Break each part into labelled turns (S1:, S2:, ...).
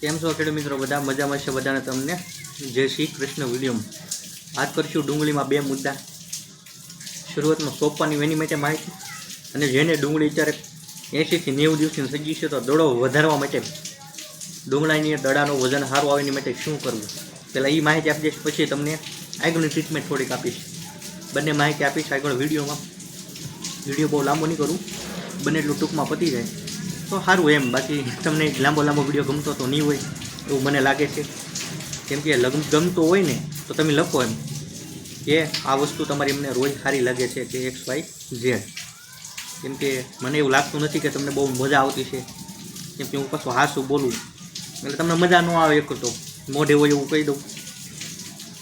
S1: કેમ છો ખેડૂત મિત્રો? બધા મજામાં છે બધાને તમને? જય શ્રી કૃષ્ણ વીડિયો વાત કરીશું ડુંગળીમાં બે મુદ્દા. શરૂઆતમાં સોંપવાની એની માટે માહિતી. અને જેને ડુંગળી અત્યારે એંશીથી નેવું દિવસની સજી છે તો દડો વધારવા માટે ડુંગળાની દડાનું વજન સારું આવે એની માટે શું કરવું? પહેલાં એ માહિતી આપી દઈશ, પછી તમને આગળની ટ્રીટમેન્ટ થોડીક આપીશ. બંને માહિતી આપીશ આગળ વિડીયોમાં. વીડિયો બહુ લાંબો નહીં કરું. બને એટલું ટૂંકમાં પતી જાય. તો સારું એમ. બાકી તમને લાંબો લાંબો વીડિયો ગમતો તો નહીં હોય એવું મને લાગે છે. કેમ કે લગ્ન ગમતો હોય ને તો તમે લખો એમ કે આ વસ્તુ તમારી એમને રોજ સારી લાગે છે કે એક્સ, વાય, ઝેડ. કેમ કે મને એવું લાગતું નથી કે તમને બહુ મજા આવતી છે. કેમ કે હું પાછું હાસું બોલું. એટલે તમને મજા ન આવે એક તો. મોઢે હોય એવું કહી દઉં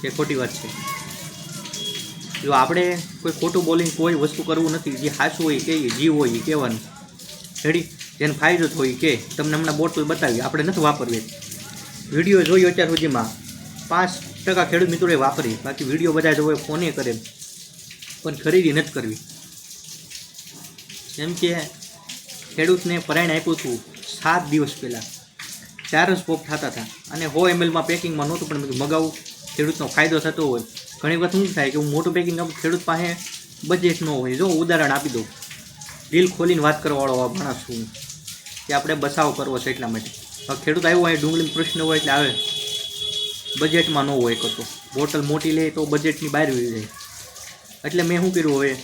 S1: એ ખોટી વાત છે. જો આપણે કોઈ ખોટું બોલીને કોઈ વસ્તુ કરવું નથી, જે હાસું હોય કહીએ, જીવ હોય એ કહેવાનું. રેડી જેને ફાયદો થયો કે તમને હમણાં બોટલ બતાવી, આપણે નથી વાપરવી વીડિયો જોયો અત્યાર સુધીમાં, પાંચ ટકા ખેડૂત મિત્રોએ વાપરી, બાકી વીડિયો બધા જોવે ફોને કરે. પણ ખરીદી નથી કરવી. જેમ કે ખેડૂતને પરાયણ આપ્યું હતું સાત દિવસ પહેલાં. ચાર જ પોપ થતા હતા. અને હો એમએલમાં પેકિંગમાં નહોતું, પણ મગાવું, ખેડૂતનો ફાયદો થતો હોય. ઘણી વખત શું થાય કે હું મોટું પેકિંગ ખેડૂત પાસે બજેટ ન હોય. જો ઉદાહરણ આપી દઉં. દિલ ખોલીને વાત કરવાવાળો માણસ છું કે આપણે બસાવ કરવો છે એટલા માટે. ખેડૂત આવ્યો હોય, ડુંગળીનો પ્રશ્ન હોય એટલે આવે. બજેટમાં ન હોય કરતો. બોટલ મોટી લે તો બજેટની બહાર વહી જાય. એટલે મેં શું કર્યું હવે?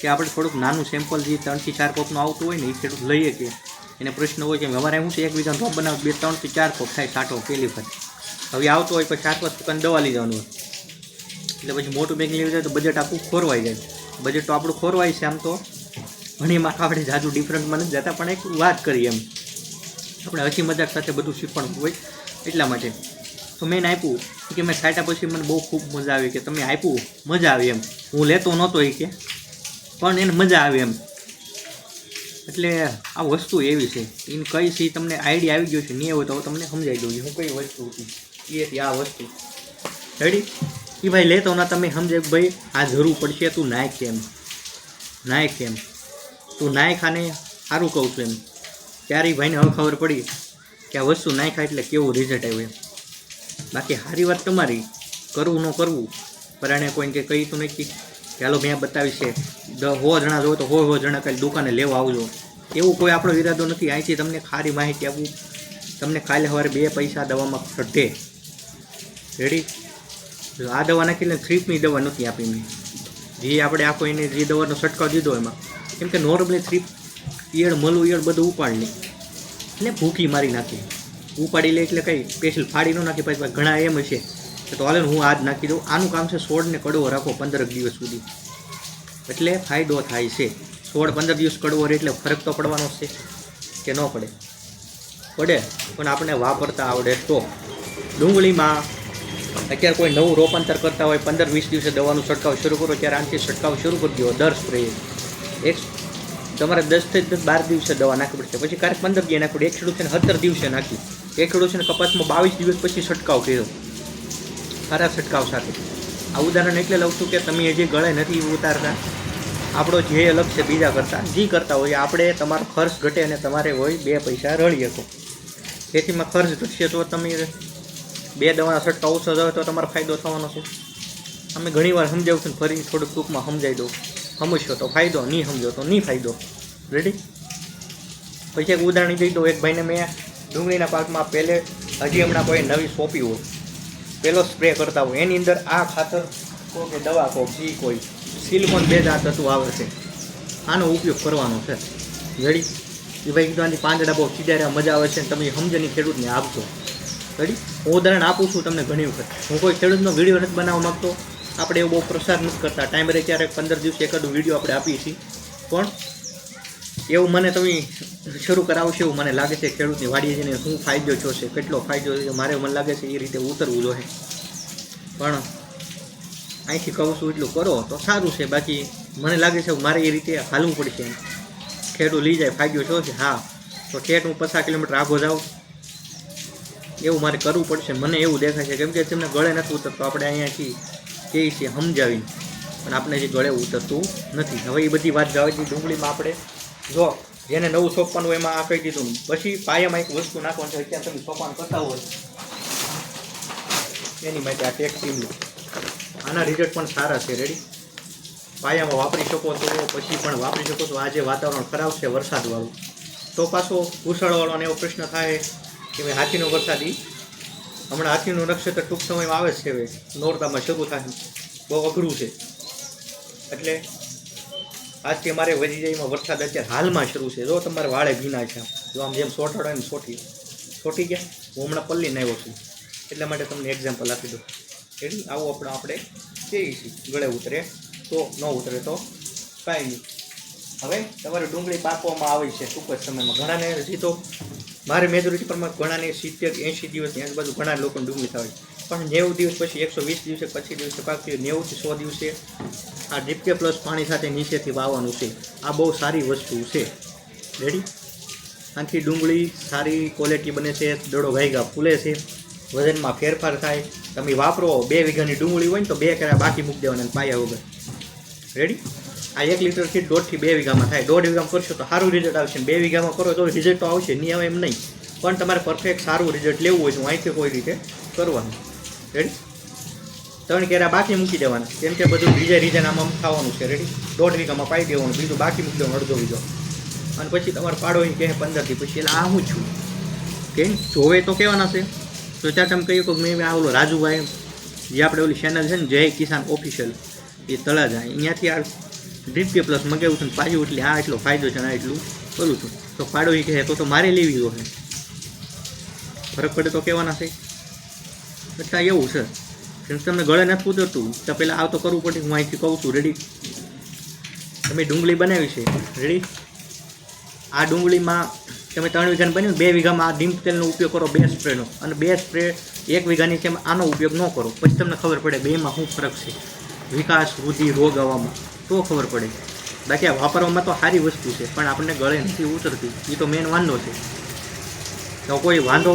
S1: કે આપણે થોડુંક નાનું સેમ્પલ જે ત્રણથી ચાર કોપનું આવતું હોય ને, એ ખેડૂત લઈએ કે એને પ્રશ્ન હોય કે અમારે શું છે? એક બીજાનો ટોપ બનાવ, બે ત્રણથી ચાર કોપ થાય સાટો પહેલી વખત. હવે આવતો હોય પછી ચાર પાંચ દવા લઈ જવાનું હોય. એટલે પછી મોટું બેંક લેવી જાય તો બજેટ આખું ખોરવાઈ જાય. બજેટ તો આપણું ખોરવાય છે આમ તો. ઘણીમાં આપણે જાજુ ડિફરન્ટમાં નથી જતા, પણ એક વાત કરી એમ. આપણે હસી મજાક સાથે બધું શીખવાનું હોય એટલા માટે. તો મેં આપ્યું કે મેં સાટા પછી મને બહુ ખૂબ મજા આવી કે તમે આપ્યું, મજા આવી એમ. હું લેતો નહોતો એ કે, પણ એને મજા આવી એમ. એટલે આ વસ્તુ એવી છે. એને કઈ છે તમને આઈડિયા આવી ગયો છે, નહીં હોય તો તમને સમજાવી દઉં હું કઈ વસ્તુ હતી એ આ વસ્તુ. રેડી એ ભાઈ લેતો ના, તમે સમજે ભાઈ આ જરૂર પડશે તું નાખ એમ. નાખ એમ. તું નાયખાને સારું કહું છું એમ. ત્યારે ભાઈને હવે ખબર પડી કે આ વસ્તુ નાખ્યા એટલે કેવું રિઝલ્ટ આવ્યું એમ. બાકી સારી વાત તમારી, કરવું ન કરવું. પરાણે કોઈને કે કહી તું નથી કે હાલો મેં બતાવી છે હો જણા જોવો તો હો હો જણા કાલે દુકાને લેવા આવજો. એવું કોઈ આપણો ઈરાદો નથી. અહીંથી તમને ખારી માહિતી આપું. તમને કાલે સવારે બે પૈસા દવામાં ખડે રેડી આ દવા નાખીને થ્રીપની દવા નથી આપી મેં. જે આપણે આખો એને જે દવાનો છંટકાવ દીધો એમાં. કેમ કે નોર્મલી થ્રી ઈયળ, મલું ઈયળ બધું ઉપાડી એટલે ભૂખી મારી નાખી. ઉપાડી લે એટલે કંઈ સ્પેશિયલ ફાડી ન નાખી, પછી ઘણા એમ હશે. કે તો હાલે હું હું આજ નાખી દઉં. આનું કામ છે છોડને કડવો રાખો પંદરક દિવસ સુધી. એટલે ફાયદો થાય છે. છોડ પંદર દિવસ કડવો રહે એટલે ફરક તો પડવાનો છે, કે ન પડે. પડે, પણ આપણે વાપરતા આવડે તો. ડુંગળીમાં અત્યારે કોઈ નવું રોપાંતર કરતા હોય, પંદર વીસ દિવસે દવાનું છંટકાવ શરૂ કરો, ત્યારે આનાથી છંટકાવ શરૂ કરી દો દર સ્પ્રે. એક તમારે દસથી દસ બાર દિવસે દવા નાખવી પડશે. પછી ક્યારેક પંદર દિવસ નાખવી એક ખેડૂત છે સત્તર દિવસે નાખી. એક ખેડૂત ને કપાસમાં બાવીસ દિવસ પછી છંટકાવ કર્યો. સારા છંટકાવ સાથે. આ ઉદાહરણ એટલે લઉં છું કે તમે હજી ગળે નથી ઉતારતા. આપણો જે અલગ છે બીજા કરતાં. જે કરતા હોય આપણે તમારો ખર્ચ ઘટે અને તમારે હોય બે પૈસા રળી શકો. ખેતીમાં ખર્ચ ઘટશે તો તમે બે દવાના છંટકાવ ઓછો તો તમારો ફાયદો થવાનો છે. અમે ઘણીવાર સમજાવું છું ફરી થોડુંક ટૂંકમાં સમજાવી દઉં. સમજશો તો ફાયદો, નહીં સમજો તો નહીં ફાયદો. રેડી પછી એક ઉદાહરણ જઈ દઉં, એક ભાઈને મેં ડુંગળીના પાકમાં પહેલે હજી હમણાં કોઈ નવી સોંપી હોય. પહેલો સ્પ્રે કરતા હોય. એની અંદર આ ખાતર કહો કે દવા કહો, ઘી કોઈ સિલિકોન બે જાત થતું આવે છે. આનો ઉપયોગ કરવાનો છે. રેડી એ ભાઈ કીધું આની પાંદડા બહુ ચીજાર્યા મજા આવે છે તમે સમજણી ખેડૂતને આપજો. રેડી હું ઉદાહરણ આપું છું તમને ઘણી વખત. હું કોઈ ખેડૂતનો વીડિયો નથી બનાવવા માગતો. આપણે એવું બહુ પ્રસાર નથી કરતા. ટાઈમ રહે ત્યારે પંદર દિવસે એકાદું વીડિયો આપણે આપીએ છીએ. પણ એવું મને તમે શરૂ કરાવશો એવું મને લાગે છે, ખેડૂતની વાડીએ જઈને શું ફાયદો છે, કેટલો ફાયદો મારે મને લાગે છે એ રીતે ઉતરવું જોઈએ. પણ અહીંથી કહું છું એટલું કરો તો સારું છે. બાકી મને લાગે છે મારે એ રીતે હાલવું પડશે. ખેડૂત લઈ જાય, ફાયદો થયો છે, હા. તો ઠેઠ હું પચાસ કિલોમીટર આગો જાઉં. એવું મારે કરવું પડશે. મને એવું દેખાય છે. કેમ કે તેમને ગળે નથી ઉતરતો. આપણે અહીંયાથી કહીએ છે સમજાવીને. પણ આપણે જે ગળે ઉતરતું નથી. હવે એ બધી વાત જવાથી ડુંગળીમાં આપણે. જો, જેને નવું સોંપવાનું હોય એમાં આ કહી દીધું. પછી પાયામાં એક વસ્તુ નાખવાનું છે, અત્યારે તમે સોપાન કરતા હોય. એની માટે આ ટેક ટીમ આના રિઝલ્ટ પણ સારા છે. રેડી પાયામાં વાપરી શકો તો પછી પણ વાપરી શકો તો આજે વાતાવરણ ખરાબ છે વરસાદવાળું. તો પાછો ઉછાળવાળોને એવો પ્રશ્ન થાય કે ભાઈ હાથીનો વરસાદ ઈ હમણાં હાથીનું નક્ષત્ર ટૂંક સમયમાં આવે છે હવે. નોરતામાં શરૂ થાય બહુ અઘરું છે. એટલે આજથી અમારે વજીજાઈમાં વરસાદ અત્યારે હાલમાં શરૂ છે. જો તમારે વાળે ભીના છે. જો આમ જેમ સોટાડો એમ સોટી. સોટી ગયા. હું હમણાં પલ્લી આવ્યો છું. એટલા માટે તમને એક્ઝામ્પલ આપી દઉં. એટલે આવું આપણે આપણે કહીએ છીએ ગળે ઉતરે. તો ન ઉતરે તો કાંઈ નહીં. હવે તમારે ડુંગળી પાકવામાં આવી છે. ટૂંક જ સમયમાં. ઘણાને હજી તો મારે મેજોરિટી પ્રમાણે ઘણાને સિત્તેર, એંશી દિવસની આજુબાજુ ઘણા લોકોને ડુંગળી થાય. પણ નેવું દિવસ પછી, એકસો વીસ દિવસે પછી દિવસે પાકતી હોય નેવુંથી સો દિવસે આ ડીપકે પ્લસ પાણી સાથે નીચેથી વાવવાનું છે. આ બહુ સારી વસ્તુ છે. રેડી આનાથી ડુંગળી સારી ક્વોલિટી બને છે, દડો વાયગા ફૂલે છે, વજનમાં ફેરફાર થાય. તમે વાપરો બે વીઘાની ડુંગળી હોય ને તો બે કર્યા બાકી મૂકી દેવાના પાયા વગર. રેડી આ એક લીટરથી દોઢથી બે વીઘામાં થાય. દોઢ વીઘામાં કરશો તો સારું રિઝલ્ટ આવશે. બે વીઘામાં કરો તો રિઝલ્ટ તો આવશે નહીં આવે એમ નહીં. પણ તમારે પરફેક્ટ સારું રિઝલ્ટ લેવું હોય તો અહીંથી કોઈ રીતે કરવાનું. રેડી ત્રણ કેરા બાકી મૂકી દેવાના. કેમ કે બધું બીજા રીઝન આમાં ખાવાનું છે. રેડી દોઢ વીઘામાં પાઈ દેવાનું. બીજું બાકી મૂકી દેવાનું, અડધો વીઘો. અને પછી તમારે પાડો એ કહે પંદરથી પછી એટલે આ હું છું? કે જોવે તો કેવાના છે. તો ત્યાં તમે કહ્યું કે મેં આ ઓલો રાજુભાઈ જે આપણે ઓલી ચેનલ છે ને, જય કિસાન ઓફિશિયલ એ તળાજા. અહીંયાથી આ ડ્રીપકે પ્લસ મગાવ્યું છે પાછું એટલે આ એટલો ફાયદો છે આ એટલું. કરું છું. તો ફાડો એ કહે તો તો મારે લેવી હોય ફરક પડે તો કહેવાના છે. અચ્છા એવું છે. સિન્સ તમને ગળે નથી ઉતરતું તો પહેલાં આ તો કરવું પડે. હું અહીંથી કહું છું રેડી તમે ડુંગળી બનાવી છે. રેડી આ ડુંગળીમાં તમે ત્રણ વીઘાની બન્યું બે વીઘામાં આ ડીમ તેલનો ઉપયોગ કરો, બે સ્પ્રેનો. અને બે સ્પ્રે એક વીઘાની તેમ આનો ઉપયોગ ન કરો. પછી તમને ખબર પડે બેમાં શું ફરક છે. વિકાસ, વૃદ્ધિ, રોગ આવવામાં તો ખબર પડે. બાકી આ વાપરવામાં તો સારી વસ્તુ છે, પણ આપણને ગળે નથી ઉતરતી. એ તો મેન વાંધો છે. તો કોઈ વાંધો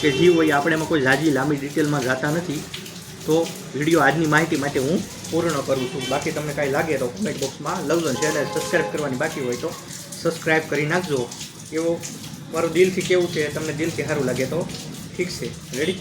S1: કે જીવ હોય, આપણે એમાં કોઈ જાજી લાંબી ડિટેલમાં જાતા નથી, તો વીડિયો આજની માહિતી માટે હું પૂર્ણ કરું છું. બાકી તમને કાંઈ લાગે તો કોમેન્ટ બોક્સમાં લવજો ચેનલ સબસ્ક્રાઈબ કરવાની બાકી હોય તો સબસ્ક્રાઈબ કરી નાખજો. એવો મારું દિલથી કેવું છે, તમને દિલથી સારું લાગે તો ઠીક છે. રેડી